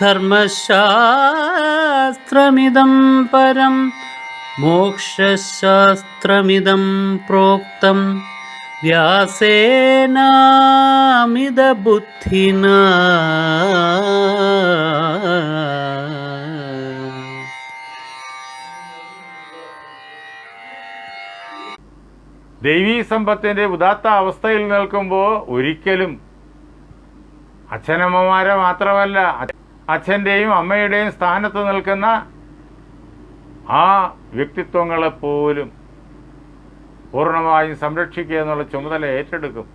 ധർമ്മശാസ്ത്രമിദം പരം മോക്ഷശാസ്ത്രമിതം പ്രോക്തം. വ്യാസേനാമിതബുദ്ധിന. ദൈവീ സമ്പത്തിന്റെ ഉദാത്ത അവസ്ഥയിൽ നിൽക്കുമ്പോൾ ഒരിക്കലും അച്ഛനമ്മമാരെ മാത്രമല്ല അച്ഛന്റെയും അമ്മയുടെയും സ്ഥാനത്ത് നിൽക്കുന്ന ആ വ്യക്തിത്വങ്ങളെപ്പോലും പൂർണമായും സംരക്ഷിക്കുക എന്നുള്ള ചുമതല ഏറ്റെടുക്കും.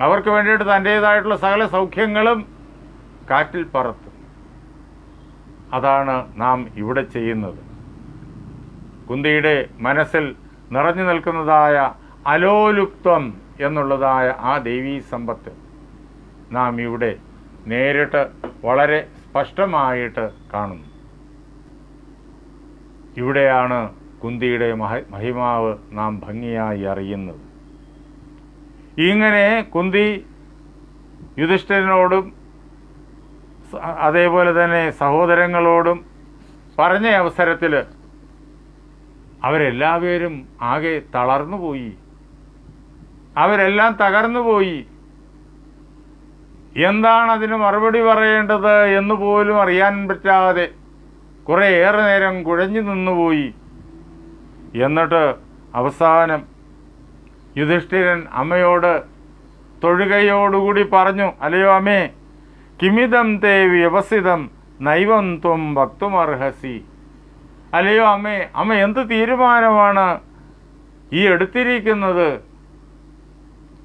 അവർക്ക് വേണ്ടിയിട്ട് തന്റേതായിട്ടുള്ള സകല സൗഖ്യങ്ങളും കാറ്റിൽ പറത്തും. അതാണ് നാം ഇവിടെ ചെയ്യുന്നത്. കുന്തിയുടെ മനസ്സിൽ നിറഞ്ഞു നിൽക്കുന്നതായ അലോലുപ്തം എന്നുള്ളതായ ആ ദൈവീ സമ്പത്ത് നാം ഇവിടെ നേരിട്ട് വളരെ സ്പഷ്ടമായിട്ട് കാണുന്നു. ഇവിടെയാണ് കുന്തിയുടെ മഹ മഹിമാവ് നാം ഭംഗിയായി അറിയുന്നത്. ഇങ്ങനെ കുന്തി യുധിഷ്ഠിരനോടും അതേപോലെ തന്നെ സഹോദരങ്ങളോടും പറഞ്ഞ അവസരത്തിൽ അവരെല്ലാവരും ആകെ തളർന്നുപോയി. അവരെല്ലാം തകർന്നുപോയി. എന്താണ് അതിന് മറുപടി പറയേണ്ടത് എന്ന് പോലും അറിയാൻ പറ്റാതെ കുറേ ഏറെ നേരം കുഴഞ്ഞു നിന്നുപോയി. എന്നിട്ട് അവസാനം യുധിഷ്ഠിരൻ അമ്മയോട് തൊഴുകയോടുകൂടി പറഞ്ഞു അല്ലയോ അമ്മേ കിമിതം തേ വ്യവസിതം നൈവം ത്വം ഭക്തുമർഹസി അല്ലയോ അമ്മേ അമ്മ എന്ത് തീരുമാനമാണ് ഈ എടുത്തിരിക്കുന്നത്?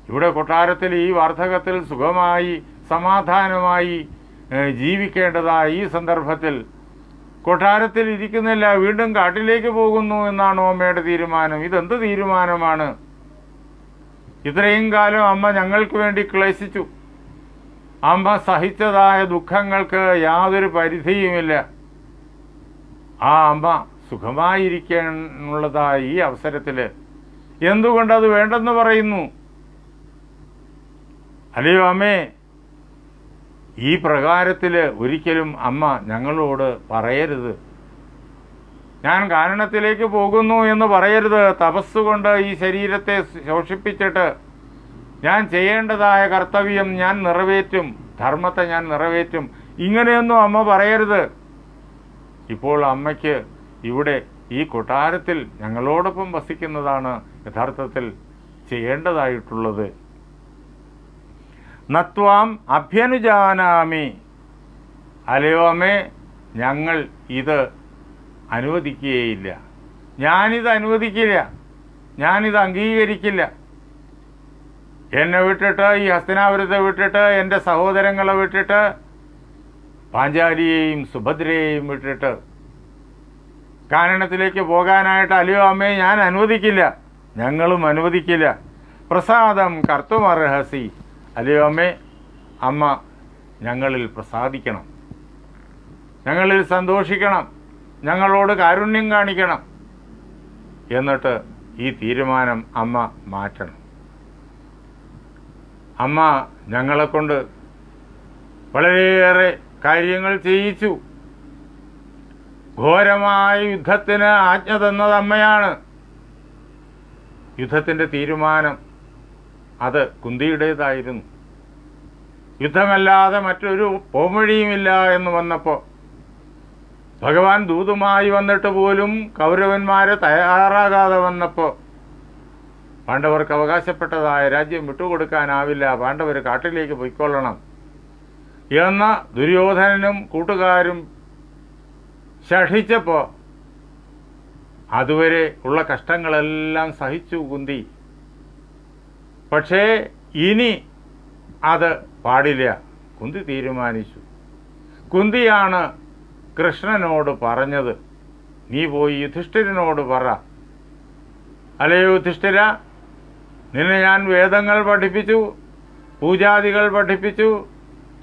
ഇവിടെ കൊട്ടാരത്തിൽ ഈ വാർദ്ധകത്തിൽ സുഖമായി സമാധാനമായി ജീവിക്കേണ്ടതായ ഈ സന്ദർഭത്തിൽ കൊട്ടാരത്തിൽ ഇരിക്കുന്നില്ല വീണ്ടും കാട്ടിലേക്ക് പോകുന്നു എന്നാണ് അമ്മയുടെ തീരുമാനം. ഇതെന്ത് തീരുമാനമാണ്? ഇത്രയും കാലം അമ്മ ഞങ്ങൾക്ക് വേണ്ടി ക്ലേശിച്ചു. അമ്മ സഹിച്ചതായ ദുഃഖങ്ങൾക്ക് യാതൊരു പരിധിയുമില്ല. ആ അമ്മ സുഖമായിരിക്കാനുള്ളതായ ഈ അവസരത്തിൽ എന്തുകൊണ്ടത് വേണ്ടെന്ന് പറയുന്നു? അല്ലയോ അമ്മേ ഈ പ്രകാരത്തിൽ ഒരിക്കലും അമ്മ ഞങ്ങളോട് പറയരുത്. ഞാൻ കാരണത്തിലേക്ക് പോകുന്നു എന്ന് പറയരുത്. തപസ്സുകൊണ്ട് ഈ ശരീരത്തെ ശോഷിപ്പിച്ചിട്ട് ഞാൻ ചെയ്യേണ്ടതായ കർത്തവ്യം ഞാൻ നിറവേറ്റും. ധർമ്മത്തെ ഞാൻ നിറവേറ്റും. ഇങ്ങനെയൊന്നും അമ്മ പറയരുത്. ഇപ്പോൾ അമ്മയ്ക്ക് ഇവിടെ ഈ കൊട്ടാരത്തിൽ ഞങ്ങളോടൊപ്പം വസിക്കുന്നതാണ് യഥാർത്ഥത്തിൽ ചെയ്യേണ്ടതായിട്ടുള്ളത്. നത്വാം അഭ്യനുജാനാമി. അലയോമേ ഞങ്ങൾ ഇത് അനുവദിക്കുകയില്ല. ഞാനിത് അനുവദിക്കില്ല. ഞാനിത് അംഗീകരിക്കില്ല. എന്നെ വിട്ടിട്ട് ഈ ഹസ്തനാപുരത്തെ വിട്ടിട്ട് എന്റെ സഹോദരങ്ങളെ വിട്ടിട്ട് പാഞ്ചാലിയെയും സുഭദ്രയെയും വിട്ടിട്ട് കാനനത്തിലേക്ക് പോകാനായിട്ട് അല്ലയോ അമ്മയെ ഞാൻ അനുവദിക്കില്ല. ഞങ്ങളും അനുവദിക്കില്ല. പ്രസാദം കർത്തുമർഹസി. അല്ലയോ അമ്മേ ഞങ്ങളിൽ പ്രസാദിക്കണം. ഞങ്ങളിൽ സന്തോഷിക്കണം. ഞങ്ങളോട് കാരുണ്യം കാണിക്കണം. എന്നിട്ട് ഈ തീരുമാനം അമ്മ മാറ്റണം. അമ്മ ഞങ്ങളെക്കൊണ്ട് വളരെയേറെ കാര്യങ്ങൾ ചെയ്യിച്ചു. ഘോരമായ യുദ്ധത്തിന് ആജ്ഞ തന്നത് അമ്മയാണ് യുദ്ധത്തിന്റെ തീരുമാനം അത് കുന്തിയുടേതായിരുന്നു. യുദ്ധമല്ലാതെ മറ്റൊരു പോമഴിയുമില്ല എന്ന് വന്നപ്പോൾ ഭഗവാൻ ദൂതുമായി വന്നിട്ട് പോലും കൗരവന്മാരെ തയ്യാറാകാതെ വന്നപ്പോൾ പാണ്ഡവർക്ക് അവകാശപ്പെട്ടതായ രാജ്യം വിട്ടുകൊടുക്കാനാവില്ല. പാണ്ഡവർ കാട്ടിലേക്ക് പൊയ്ക്കൊള്ളണം. എന്ന ദുര്യോധനനും കൂട്ടുകാരും ശഠിച്ചപ്പോൾ അതുവരെ ഉള്ള കഷ്ടങ്ങളെല്ലാം സഹിച്ചു കുന്തി. പക്ഷേ ഇനി അത് പാടില്ല. കുന്തി തീരുമാനിച്ചു. കുന്തിയാണ് കൃഷ്ണനോട് പറഞ്ഞത്. നീ പോയി യുധിഷ്ഠിരനോട് പറ. അല്ലയോ യുധിഷ്ഠിര നിന്നെ ഞാൻ വേദങ്ങൾ പഠിപ്പിച്ചു പൂജാദികൾ പഠിപ്പിച്ചു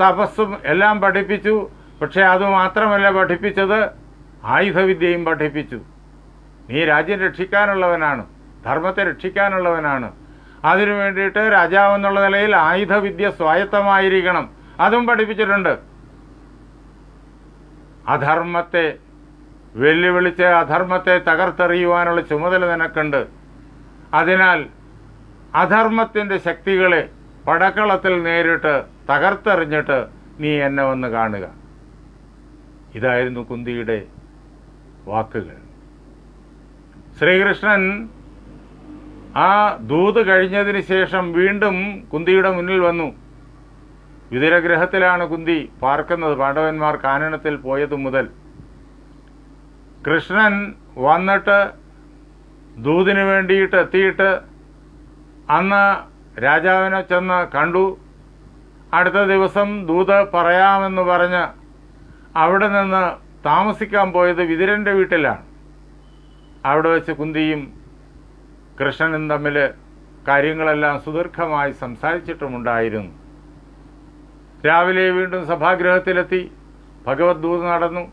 തപസ്സും എല്ലാം പഠിപ്പിച്ചു പക്ഷെ അതുമാത്രമല്ല പഠിപ്പിച്ചത് ആയുധവിദ്യയും പഠിപ്പിച്ചു. നീ രാജ്യം രക്ഷിക്കാനുള്ളവനാണ് ധർമ്മത്തെ രക്ഷിക്കാനുള്ളവനാണ്. അതിനു വേണ്ടിയിട്ട് രാജാവ് എന്നുള്ള നിലയിൽ ആയുധവിദ്യ സ്വായത്തമായിരിക്കണം. അതും പഠിപ്പിച്ചിട്ടുണ്ട്. അധർമ്മത്തെ വെല്ലുവിളിച്ച് അധർമ്മത്തെ തകർത്തെറിയുവാനുള്ള ചുമതല നിനക്കുണ്ട്. അതിനാൽ അധർമ്മത്തിന്റെ ശക്തികളെ പടക്കളത്തിൽ നേരിട്ട് തകർത്തെറിഞ്ഞിട്ട് നീ എന്നെ വന്ന് കാണുക. ഇതായിരുന്നു കുന്തിയുടെ വാക്കുകൾ. ശ്രീകൃഷ്ണൻ ആ ദൂത് കഴിഞ്ഞതിന് ശേഷം വീണ്ടും കുന്തിയുടെ മുന്നിൽ വന്നു. വിതുരഗ്രഹത്തിലാണ് കുന്തി പാർക്കുന്നത്. പാണ്ഡവന്മാർ കാനനത്തിൽ പോയതു മുതൽ. കൃഷ്ണൻ വന്നിട്ട് ദൂതിന് വേണ്ടിയിട്ട് എത്തിയിട്ട് അന്ന് രാജാവിനെ ചെന്ന് കണ്ടു. അടുത്ത ദിവസം ദൂത് പറയാമെന്ന് പറഞ്ഞ് അവിടെ നിന്ന് താമസിക്കാൻ പോയത് വിതുരന്റെ വീട്ടിലാണ്. അവിടെ വെച്ച് കുന്തിയും കൃഷ്ണനും തമ്മിൽ കാര്യങ്ങളെല്ലാം സുദീർഘമായി സംസാരിച്ചിട്ടുമുണ്ടായിരുന്നു. രാവിലെ വീണ്ടും സഭാഗൃഹത്തിലെത്തി. ഭഗവത് ദൂത് നടന്നു.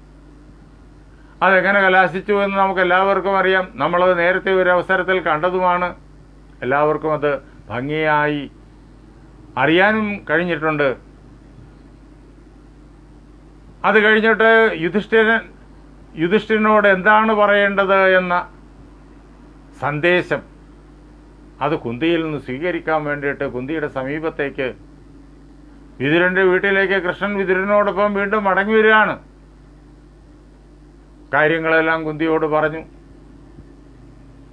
അതെങ്ങനെ കലാശിച്ചു എന്ന് നമുക്ക് എല്ലാവർക്കും അറിയാം. നമ്മളത് നേരത്തെ ഒരു അവസരത്തിൽ കണ്ടതുമാണ്. എല്ലാവർക്കും അത് ഭംഗിയായി അറിയാനും കഴിഞ്ഞിട്ടുണ്ട്. അത് കഴിഞ്ഞിട്ട് യുധിഷ്ഠിരൻ യുധിഷ്ഠിരനോട് എന്താണ് പറയേണ്ടത് എന്ന സന്ദേശം അത് കുന്തിയിൽ നിന്ന് സ്വീകരിക്കാൻ വേണ്ടിയിട്ട് കുന്തിയുടെ സമീപത്തേക്ക് വിതുരന്റെ വീട്ടിലേക്ക് കൃഷ്ണൻ വിതുരനോടൊപ്പം വീണ്ടും മടങ്ങി വരികയാണ്. കാര്യങ്ങളെല്ലാം കുന്തിയോട് പറഞ്ഞു.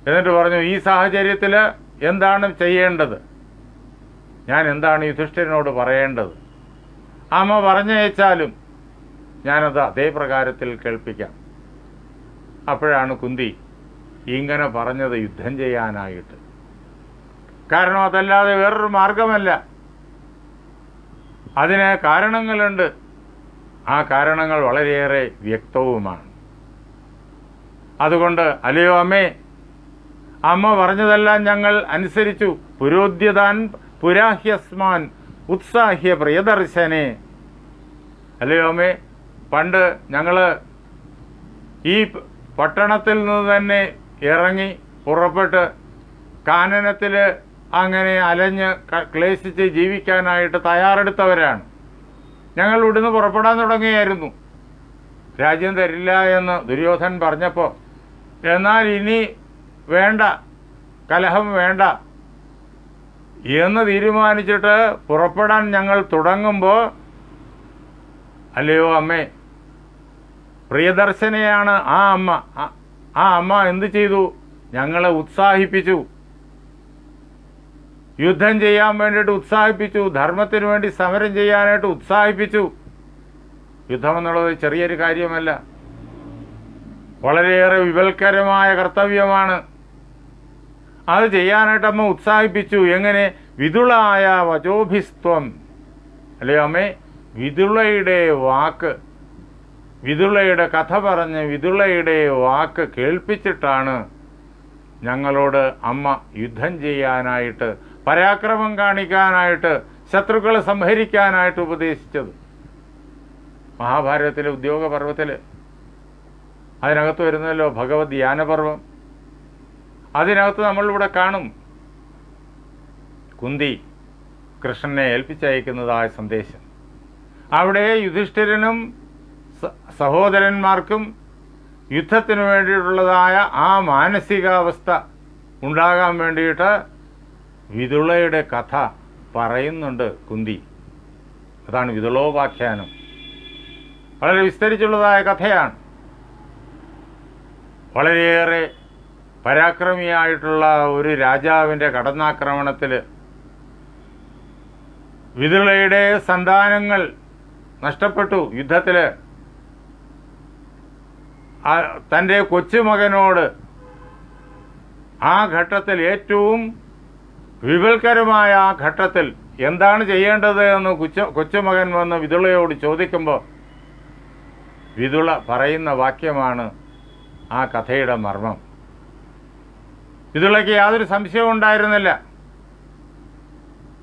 എന്നിട്ട് പറഞ്ഞു ഈ സാഹചര്യത്തിൽ എന്താണ് ചെയ്യേണ്ടത്? ഞാൻ എന്താണ് യുധിഷ്ഠിരനോട് പറയേണ്ടത്? അമ്മ പറഞ്ഞയച്ചാലും ഞാനത് അതേ പ്രകാരത്തിൽ കേൾപ്പിക്കാം. അപ്പോഴാണ് കുന്തി ഇങ്ങനെ പറഞ്ഞത് യുദ്ധം ചെയ്യാനായിട്ട്. കാരണം അതല്ലാതെ വേറൊരു മാർഗമല്ല. അതിന് കാരണങ്ങളുണ്ട്. ആ കാരണങ്ങൾ വളരെയേറെ വ്യക്തവുമാണ്. അതുകൊണ്ട് അല്ലയോ അമ്മേ അമ്മ പറഞ്ഞതെല്ലാം ഞങ്ങൾ അനുസരിച്ചു. പുരോദ്യതാൻ പുരാഹ്യസ്മാൻ ഉത്സാഹ്യ പ്രിയദർശനെ. അല്ലയോ അമ്മേ പണ്ട് ഞങ്ങൾ ഈ പട്ടണത്തിൽ നിന്ന് തന്നെ ഇറങ്ങി പുറപ്പെട്ട് കാനനത്തിൽ അങ്ങനെ അലഞ്ഞ് ക്ലേശിച്ച് ജീവിക്കാനായിട്ട് തയ്യാറെടുത്തവരാണ്. ഞങ്ങൾ ഇവിടുന്ന് പുറപ്പെടാൻ തുടങ്ങിയായിരുന്നു. രാജ്യം തരില്ല എന്ന് ദുര്യോധൻ പറഞ്ഞപ്പോൾ എന്നാൽ ഇനി വേണ്ട കലഹം വേണ്ട എന്ന് തീരുമാനിച്ചിട്ട് പുറപ്പെടാൻ ഞങ്ങൾ തുടങ്ങുമ്പോൾ അല്ലയോ അമ്മേ പ്രിയദർശനയാണ് ആ അമ്മ. ആ അമ്മ എന്ത് ചെയ്തു? ഞങ്ങളെ ഉത്സാഹിപ്പിച്ചു. യുദ്ധം ചെയ്യാൻ വേണ്ടിയിട്ട് ഉത്സാഹിപ്പിച്ചു ധർമ്മത്തിന് വേണ്ടി സമരം ചെയ്യാനായിട്ട് ഉത്സാഹിപ്പിച്ചു. യുദ്ധം എന്നുള്ളത് ചെറിയൊരു കാര്യമല്ല. വളരെയേറെ വിപൽക്കരമായ കർത്തവ്യമാണ്. അത് ചെയ്യാനായിട്ട് അമ്മ ഉത്സാഹിപ്പിച്ചു. എങ്ങനെ? വിതുളായ വചോഭിസ്ത്വം. അല്ലേ അമ്മേ? വിതുളയുടെ വാക്ക്. വിതുളയുടെ കഥ പറഞ്ഞ് വിതുളയുടെ വാക്ക് കേൾപ്പിച്ചിട്ടാണ് ഞങ്ങളോട് അമ്മ യുദ്ധം ചെയ്യാനായിട്ട് പരാക്രമം കാണിക്കാനായിട്ട് ശത്രുക്കളെ സംഹരിക്കാനായിട്ട് ഉപദേശിച്ചത്. മഹാഭാരതത്തിലെ ഉദ്യോഗപർവത്തിൽ അതിനകത്ത് വരുന്നല്ലോ ഭഗവത് ധ്യാനപർവം. അതിനകത്ത് നമ്മളിവിടെ കാണും. കുന്തി കൃഷ്ണനെ ഏൽപ്പിച്ചയക്കുന്നതായ സന്ദേശം. അവിടെ യുധിഷ്ഠിരനും സഹോദരന്മാർക്കും യുദ്ധത്തിന് വേണ്ടിയിട്ടുള്ളതായ ആ മാനസികാവസ്ഥ ഉണ്ടാകാൻ വേണ്ടിയിട്ട് വിതുളയുടെ കഥ പറയുന്നുണ്ട് കുന്തി. അതാണ് വിതുളോപാഖ്യാനം. വളരെ വിസ്തരിച്ചുള്ളതായ കഥയാണ്. വളരെയേറെ പരാക്രമിയായിട്ടുള്ള ഒരു രാജാവിന്റെ കടന്നാക്രമണത്തിൽ വിതുളയുടെ സന്താനങ്ങൾ നഷ്ടപ്പെട്ടു യുദ്ധത്തിൽ. തന്റെ കൊച്ചുമകനോട് ആ ഘട്ടത്തിൽ ഏറ്റവും വിപൽക്കരമായ ആ ഘട്ടത്തിൽ എന്താണ് ചെയ്യേണ്ടത് എന്ന് കുച്ച കൊച്ചുമകൻ വന്ന് വിതുളയോട് ചോദിക്കുമ്പോൾ വിതുള പറയുന്ന വാക്യമാണ് ആ കഥയുടെ മർമ്മം. വിതുളയ്ക്ക് യാതൊരു സംശയവും ഉണ്ടായിരുന്നില്ല.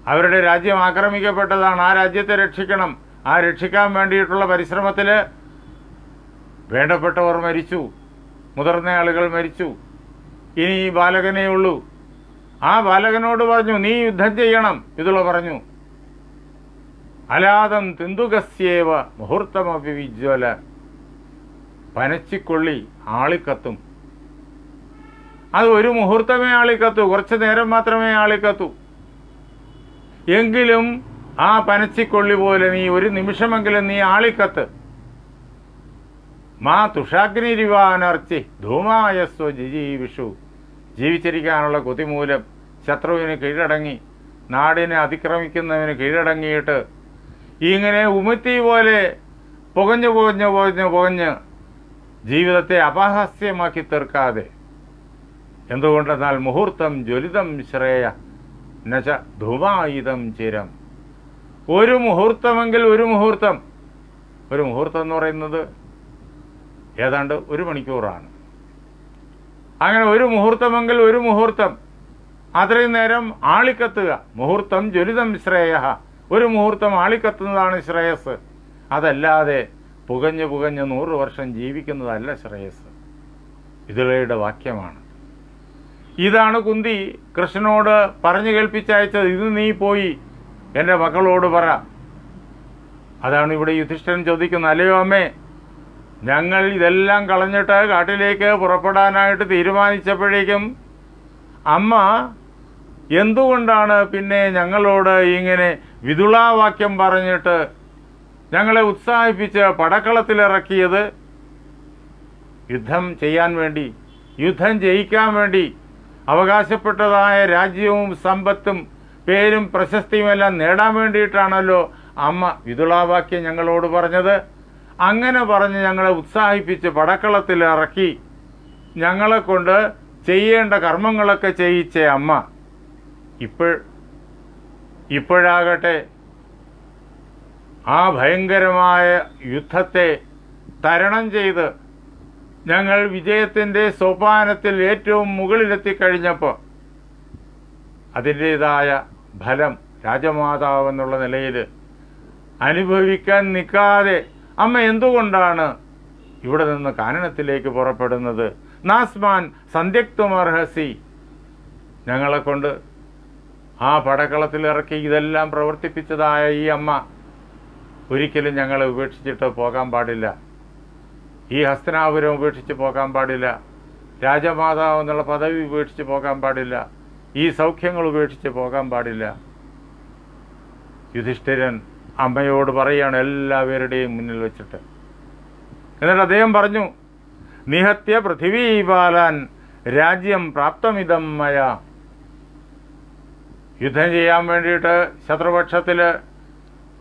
അവരുടെ രാജ്യം ആക്രമിക്കപ്പെട്ടതാണ്. ആ രാജ്യത്തെ രക്ഷിക്കണം. ആ രക്ഷിക്കാൻ വേണ്ടിയിട്ടുള്ള പരിശ്രമത്തിൽ വേണ്ടപ്പെട്ടവർ മരിച്ചു. മുതിർന്ന ആളുകൾ മരിച്ചു. ഇനി ഈ ബാലകനേ ഉള്ളൂ. ആ ബാലകനോട് പറഞ്ഞു നീ യുദ്ധം ചെയ്യണം. ഇതുള്ള പറഞ്ഞു അലാദം തിന്തുകസ്യേവ മുഹൂർത്തമപി വിജ്വല പനച്ചിക്കൊള്ളി ആളിക്കത്തും. അത് ഒരു മുഹൂർത്തമേ ആളിക്കത്തു കുറച്ച് നേരം മാത്രമേ ആളിക്കത്തു. എങ്കിലും ആ പനച്ചിക്കൊള്ളി പോലെ നീ ഒരു നിമിഷമെങ്കിലും നീ ആളിക്കത്ത്. മാ തുഷാഗ്നിരിവാനർച്ചി ധൂമായസ്വ ജിജീവിഷു. ജീവിച്ചിരിക്കാനുള്ള കൊതിമൂലം ശത്രുവിന് കീഴടങ്ങി നാടിനെ അതിക്രമിക്കുന്നവന് കീഴടങ്ങിയിട്ട് ഇങ്ങനെ ഉമിത്തി പോലെ പുകഞ്ഞു പുകഞ്ഞു പുകഞ്ഞു പുകഞ്ഞ് ജീവിതത്തെ അപഹാസ്യമാക്കി തീർക്കാതെ എന്തുകൊണ്ടെന്നാൽ മുഹൂർത്തം ജ്വലിതം ശ്രേയ നശ ധുമായുധം ചിരം. ഒരു മുഹൂർത്തമെങ്കിൽ ഒരു മുഹൂർത്തം. ഒരു മുഹൂർത്തം എന്ന് പറയുന്നത് ഏതാണ്ട് ഒരു മണിക്കൂറാണ്. അങ്ങനെ ഒരു മുഹൂർത്തമെങ്കിൽ ഒരു മുഹൂർത്തം. അത്രയും നേരം ആളിക്കത്തുക. മുഹൂർത്തം ജ്വലിതം ശ്രേയ ഒരു മുഹൂർത്തം ആളിക്കത്തുന്നതാണ് ശ്രേയസ്. അതല്ലാതെ പുകഞ്ഞ് പുകഞ്ഞ് നൂറ് വർഷം ജീവിക്കുന്നതല്ല ശ്രേയസ്. ഇതിലയുടെ വാക്യമാണ്. ഇതാണ് കുന്തി കൃഷ്ണനോട് പറഞ്ഞു കേൾപ്പിച്ചയച്ചത്. ഇത് നീ പോയി. എന്റെ മക്കളോട് പറ. അതാണ് ഇവിടെ യുധിഷ്ഠൻ ചോദിക്കുന്നത്. അല്ലയോ അമ്മേ ഞങ്ങൾ ഇതെല്ലാം കളഞ്ഞിട്ട് കാട്ടിലേക്ക് പുറപ്പെടാനായിട്ട് തീരുമാനിച്ചപ്പോഴേക്കും അമ്മ എന്തുകൊണ്ടാണ് പിന്നെ ഞങ്ങളോട് ഇങ്ങനെ വിതുളാവാക്യം പറഞ്ഞിട്ട് ഞങ്ങളെ ഉത്സാഹിപ്പിച്ച് പടക്കളത്തിലിറക്കിയത്? യുദ്ധം ചെയ്യാൻ വേണ്ടി യുദ്ധം ജയിക്കാൻ വേണ്ടി അവകാശപ്പെട്ടതായ രാജ്യവും സമ്പത്തും പേരും പ്രശസ്തിയുമെല്ലാം നേടാൻ വേണ്ടിയിട്ടാണല്ലോ അമ്മ വിതുളാവാക്യം ഞങ്ങളോട് പറഞ്ഞത്. അങ്ങനെ പറഞ്ഞ് ഞങ്ങളെ ഉത്സാഹിപ്പിച്ച് പടക്കളത്തിൽ ഇറക്കി ഞങ്ങളെ കൊണ്ട് ചെയ്യേണ്ട കർമ്മങ്ങളൊക്കെ ചെയ്യിച്ച അമ്മ. ഇപ്പോൾ ഇപ്പോഴാകട്ടെ ആ ഭയങ്കരമായ യുദ്ധത്തെ തരണം ചെയ്ത് ഞങ്ങൾ വിജയത്തിന്റെ സോപാനത്തിൽ ഏറ്റവും മുകളിലെത്തിക്കഴിഞ്ഞപ്പോൾ അതിന്റേതായ ഫലം രാജമാതാവെന്നുള്ള നിലയിൽ അനുഭവിക്കാൻ നിൽക്കാതെ അമ്മ എന്തുകൊണ്ടാണ് ഇവിടെ നിന്ന് കാനനത്തിലേക്ക് പുറപ്പെടുന്നത്? നാസ്മാൻ സന്ധ്യക്തുമർഹസി ഞങ്ങളെ കൊണ്ട് ആ പടക്കളത്തിൽ ഇറക്കി ഇതെല്ലാം പ്രവർത്തിപ്പിച്ചതായ ഈ അമ്മ ഒരിക്കലും ഞങ്ങളെ ഉപേക്ഷിച്ചിട്ട് പോകാൻ പാടില്ല. ഈ ഹസ്തനാപുരം ഉപേക്ഷിച്ച് പോകാൻ പാടില്ല. രാജമാതാവ് എന്നുള്ള പദവി ഉപേക്ഷിച്ച് പോകാൻ പാടില്ല. ഈ സൗഖ്യങ്ങൾ ഉപേക്ഷിച്ച് പോകാൻ പാടില്ല. യുധിഷ്ഠിരൻ അമ്മയോട് പറയുകയാണ് എല്ലാവരുടെയും മുന്നിൽ വെച്ചിട്ട്. എന്നിട്ട് അദ്ദേഹം പറഞ്ഞു നിഹത്യ പൃഥിവീപാലാൻ രാജ്യം പ്രാപ്തമിതം മയ. യുദ്ധം ചെയ്യാൻ വേണ്ടിയിട്ട് ശത്രുപക്ഷത്തിൽ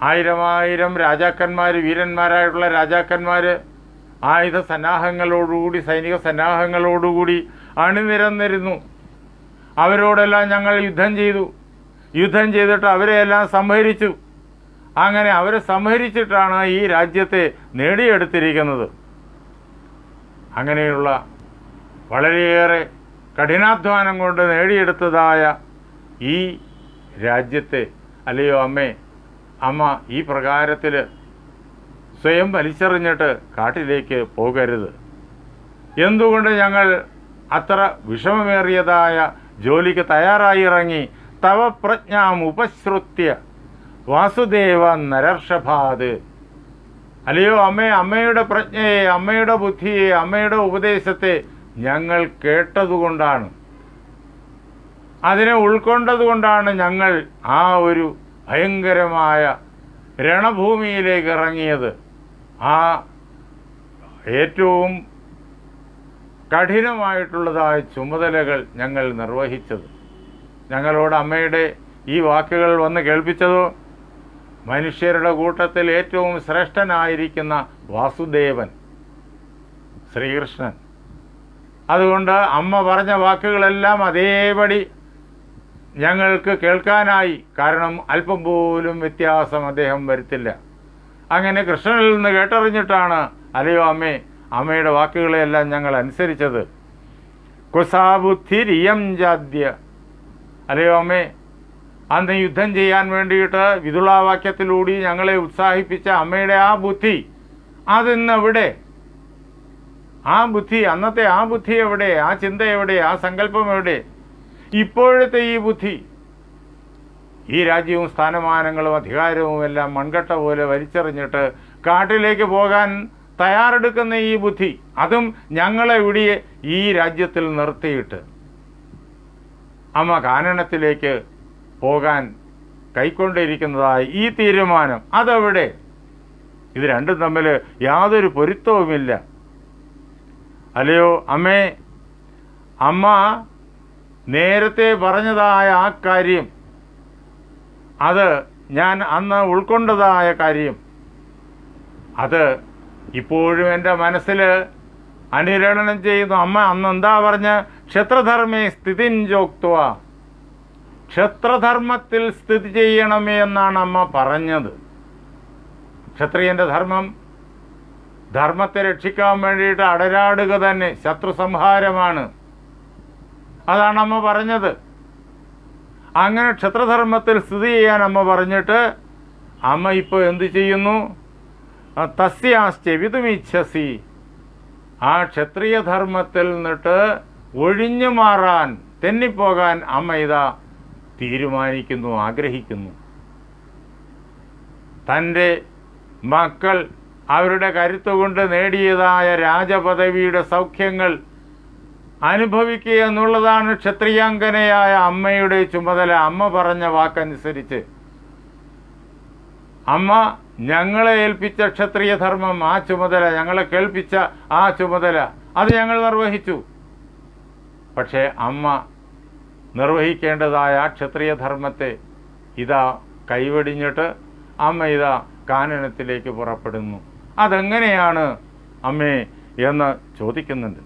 ആയിരമായിരം ആയിരം രാജാക്കന്മാർ വീരന്മാരായിട്ടുള്ള രാജാക്കന്മാർ ആയുധ സന്നാഹങ്ങളോടുകൂടി സൈനിക സന്നാഹങ്ങളോടുകൂടി അണിനിരന്നിരുന്നു. അവരോടെല്ലാം ഞങ്ങൾ യുദ്ധം ചെയ്തു. യുദ്ധം ചെയ്തിട്ട് അവരെയെല്ലാം സംഹരിച്ചു. അങ്ങനെ അവരെ സംഹരിച്ചിട്ടാണ് ഈ രാജ്യത്തെ നേടിയെടുത്തിരിക്കുന്നത്. അങ്ങനെയുള്ള വളരെയേറെ കഠിനാധ്വാനം കൊണ്ട് നേടിയെടുത്തതായ ഈ രാജ്യത്തെ അല്ലയോ അമ്മേ അമ്മ ഈ പ്രകാരത്തിൽ സ്വയം വലിച്ചെറിഞ്ഞിട്ട് കാട്ടിലേക്ക് പോകരുത്. എന്തുകൊണ്ട് ഞങ്ങൾ അത്ര വിഷമമേറിയതായ ജോലിക്ക് തയ്യാറായി ഇറങ്ങി തവ പ്രജ്ഞാം ഉപശ്രുത്യ വാസുദേവ നരർഷഭാത് അല്ലയോ അമ്മേ അമ്മയുടെ പ്രജ്ഞയെ അമ്മയുടെ ബുദ്ധിയെ അമ്മയുടെ ഉപദേശത്തെ ഞങ്ങൾ കേട്ടതുകൊണ്ടാണ്. അതിനെ ഉൾക്കൊണ്ടതുകൊണ്ടാണ് ഞങ്ങൾ ആ ഒരു ഭയങ്കരമായ രണഭൂമിയിലേക്ക് ഇറങ്ങിയത്. ആ ഏറ്റവും കഠിനമായിട്ടുള്ളതായ ചുമതലകൾ ഞങ്ങൾ നിർവഹിച്ചത്. ഞങ്ങളോട് അമ്മയുടെ ഈ വാക്കുകൾ വന്ന് കേൾപ്പിച്ചതോ മനുഷ്യരുടെ കൂട്ടത്തിൽ ഏറ്റവും ശ്രേഷ്ഠനായിരിക്കുന്ന വാസുദേവൻ ശ്രീകൃഷ്ണൻ. അതുകൊണ്ട് അമ്മ പറഞ്ഞ വാക്കുകളെല്ലാം അതേപടി ഞങ്ങൾക്ക് കേൾക്കാനായി. കാരണം അല്പം പോലും വ്യത്യാസം അദ്ദേഹം വരുത്തില്ല. അങ്ങനെ കൃഷ്ണനിൽ നിന്ന് കേട്ടറിഞ്ഞിട്ടാണ് അല്ലയോ അമ്മേ അമ്മയുടെ വാക്കുകളെയെല്ലാം ഞങ്ങൾ അനുസരിച്ചത്. കുസാബുദ്ധിരിയം ജാദ്യ. അല്ലയോ അമ്മേ അന്ന് യുദ്ധം ചെയ്യാൻ വേണ്ടിയിട്ട് വിതുളാവാക്യത്തിലൂടെ ഞങ്ങളെ ഉത്സാഹിപ്പിച്ച അമ്മയുടെ ആ ബുദ്ധി അതിന്ന് എവിടെ ആ ബുദ്ധി അന്നത്തെ ആ ബുദ്ധി എവിടെ? ആ ചിന്ത എവിടെ? ആ സങ്കല്പം എവിടെ? ഇപ്പോഴത്തെ ഈ ബുദ്ധി ഈ രാജ്യവും സ്ഥാനമാനങ്ങളും അധികാരവും എല്ലാം മൺകട്ട പോലെ വലിച്ചെറിഞ്ഞിട്ട് കാട്ടിലേക്ക് പോകാൻ തയ്യാറെടുക്കുന്ന ഈ ബുദ്ധി അതും ഞങ്ങളെ ഇവിടെ ഈ രാജ്യത്തിൽ നിർത്തിയിട്ട്. അമ്മ കാനനത്തിലേക്ക് പോകാൻ കൈക്കൊണ്ടിരിക്കുന്നതായ ഈ തീരുമാനം അതെവിടെ? ഇത് രണ്ടും തമ്മിൽ യാതൊരു പൊരുത്തവുമില്ല. അല്ലയോ അമ്മേ? അമ്മ നേരത്തെ പറഞ്ഞതായ ആ കാര്യം അത് ഞാൻ അന്ന് ഉൾക്കൊണ്ടതായ കാര്യം അത് ഇപ്പോഴും എന്റെ മനസ്സിൽ അനുരണനം ചെയ്യുന്നു. അമ്മ അന്ന് എന്താ പറഞ്ഞ? ക്ഷത്രധർമ്മേ സ്ഥിതിഞ്ചോക്തുവ ക്ഷത്രധർമ്മത്തിൽ സ്ഥിതി ചെയ്യണമേ എന്നാണ് അമ്മ പറഞ്ഞത്. ക്ഷത്രിയന്റെ ധർമ്മം ധർമ്മത്തെ രക്ഷിക്കാൻ വേണ്ടിയിട്ട് അടരാടുക തന്നെ ശത്രു സംഹാരമാണ് അതാണ് അമ്മ പറഞ്ഞത്. അങ്ങനെ ക്ഷത്രധർമ്മത്തിൽ സ്ഥിതി ചെയ്യാൻ അമ്മ പറഞ്ഞിട്ട് അമ്മ ഇപ്പോൾ എന്ത് ചെയ്യുന്നു? തസ്യാശ്ചെവിതുമിച്ഛസി തസ്യാശ്ച വിതുമിച്ഛസി. ആ ക്ഷത്രിയ ധർമ്മത്തിൽ നിന്നിട്ട് ഒഴിഞ്ഞു മാറാൻ തെന്നിപ്പോകാൻ അമ്മ ഇതാ തീരുമാനിക്കുന്നു ആഗ്രഹിക്കുന്നു. തന്റെ മക്കൾ അവരുടെ കരുത്തുകൊണ്ട് നേടിയതായ രാജപദവിയുടെ സൗഖ്യങ്ങൾ അനുഭവിക്കുക എന്നുള്ളതാണ് ക്ഷത്രിയാങ്കനയായ അമ്മയുടെ ചുമതല. അമ്മ പറഞ്ഞ വാക്കനുസരിച്ച് അമ്മ ഞങ്ങളെ ഏൽപ്പിച്ച ക്ഷത്രിയ ധർമ്മം ആ ചുമതല ഞങ്ങളെ കേൾപ്പിച്ച ആ ചുമതല അത് ഞങ്ങൾ നിർവഹിച്ചു. പക്ഷേ അമ്മ നിർവഹിക്കേണ്ടതായ ആ ക്ഷത്രിയധർമ്മത്തെ ഇതാ കൈവെടിഞ്ഞിട്ട് അമ്മ ഇതാ കാനനത്തിലേക്ക് പുറപ്പെടുന്നു. അതെങ്ങനെയാണ് അമ്മേ എന്ന് ചോദിക്കുന്നുണ്ട്.